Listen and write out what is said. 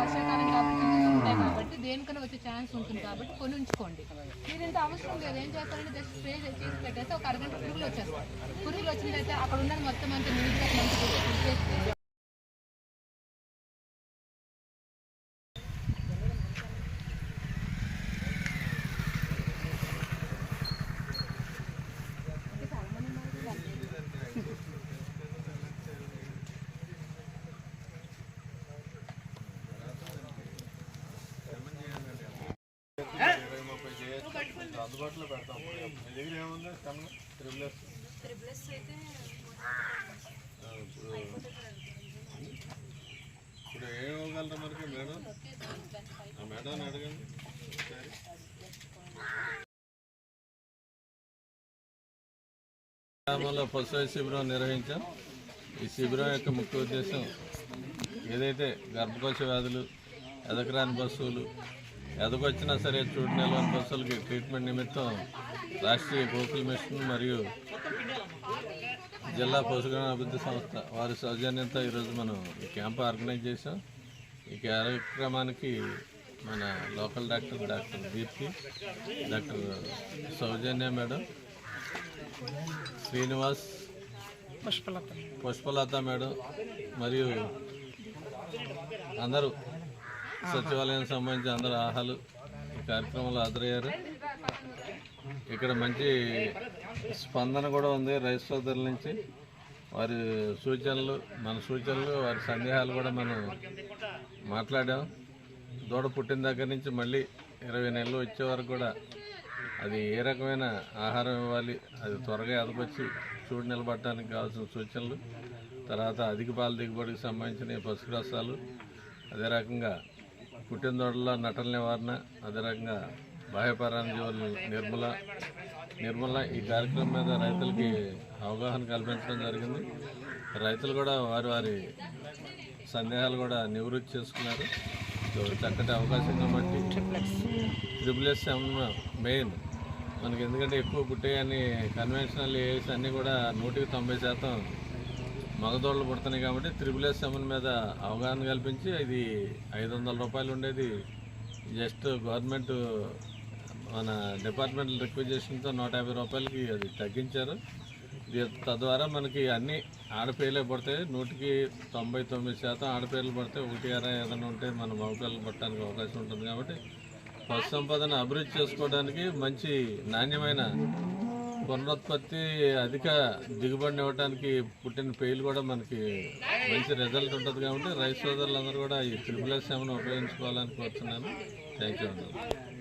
వర్షాకాలం కాబట్టి జిల్లులు ఉంటాయి కాబట్టి దేనికైనా వచ్చే ఛాన్స్ ఉంటుంది కాబట్టి కొని ఉంచుకోండి మీరు ఇంత అవసరం లేదు. ఏం చేస్తారంటే జస్ట్ స్ప్రే చేసి పెట్టేస్తే ఒక అరగంట పురుగులు వచ్చేస్తాయి. పురుగులు వచ్చినట్లయితే అక్కడ ఉన్న మొత్తం అంతా నీట్గా మంచిగా అందుబాటులో పెడతాం. మీ దగ్గర ఏముంది? స్టెమ్ త్రిబుల్ ఎస్ ఆ, ఇప్పుడు ఇప్పుడు ఏం ఇవ్వగలరా మనకి మేడం? ఆ మేడం అడగండి. ఒకసారి. గ్రామంలో పశు శిబిరం నిర్వహించాం. ఈ శిబిరం యొక్క ముఖ్య ఉద్దేశం ఏదైతే గర్భకోశ వ్యాధులు ఎదకరాని పశువులు ఎదకొచ్చినా సరే చూడు నిలవని పశువులకి ట్రీట్మెంట్ నిమిత్తం రాష్ట్రీయ గోకుల్ మిషన్ మరియు జిల్లా పశుగణ అభివృద్ధి సంస్థ వారి సౌజన్యంతో ఈరోజు మనం ఈ క్యాంప్ ఆర్గనైజ్ చేసాం ఈ కార్యక్రమానికి మన local doctor doctor Deepti doctor Soujanya madam Srinivas Pushpalatha. Pushpalatha madam మరియు అందరూ సచివాలయం సంబంధించి అందరు ఆహాలు ఈ కార్యక్రమంలో హాజరయ్యారు. ఇక్కడ మంచి స్పందన కూడా ఉంది రైతు సోదరుల నుంచి. వారి సూచనలు మన సూచనలు వారి సందేహాలు కూడా మనం మాట్లాడాం. దూడ పుట్టిన దగ్గర నుంచి మళ్ళీ ఇరవై నెలలు వచ్చే వరకు కూడా అది ఏ రకమైన ఆహారం ఇవ్వాలి అది త్వరగా ఎదకొచ్చి చూడు నిలబడటానికి కావాల్సిన సూచనలు తర్వాత అధిక పాల దిగుబడికి సంబంధించిన పసుపు అదే రకంగా పుట్టిన దొడల నటల నివారణ అదే రకంగా బాహ్యపరాణ జీవులు నిర్మల నిర్మల ఈ కార్యక్రమం మీద రైతులకి అవగాహన కల్పించడం జరిగింది. రైతులు కూడా వారి వారి సందేహాలు కూడా నివృత్తి చేసుకున్నారు. సో చక్కటి అవకాశం కాబట్టి ట్రిపుల్ ఎస్ మెయిన్. మనకి ఎందుకంటే ఎక్కువ పుట్టేయని కన్వెన్షనల్ ఏఎస్ అన్నీ కూడా నూటికి తొంభై శాతం మగదోళ్ళు పుడుతున్నాయి కాబట్టి త్రిబుల్ ఎస్ సెవెన్ మీద అవగాహన కల్పించి ఇది ఐదు వందల రూపాయలు ఉండేది. జస్ట్ గవర్నమెంట్ మన డిపార్ట్మెంట్ రిక్వెజేషన్తో నూట యాభై రూపాయలకి అది తగ్గించారు. తద్వారా మనకి అన్ని ఆడపేయలే పడతాయి. నూటికి తొంభై తొమ్మిది శాతం ఆడపిల్లలు పడితే ఒకటి అర ఏదైనా ఉంటే మన మగపిల్లలు పట్టడానికి అవకాశం ఉంటుంది కాబట్టి పశు సంపదను అభివృద్ధి చేసుకోవడానికి మంచి నాణ్యమైన పునరుత్పత్తి అధిక దిగుబడిని ఇవ్వడానికి పుట్టిన పేలు కూడా మనకి మంచి రిజల్ట్ ఉంటుంది కాబట్టి రైతు సోదరులందరూ కూడా ఈ త్రిపుల సేవను ఉపయోగించుకోవాలని కోరుతున్నాను థ్యాంక్ యూ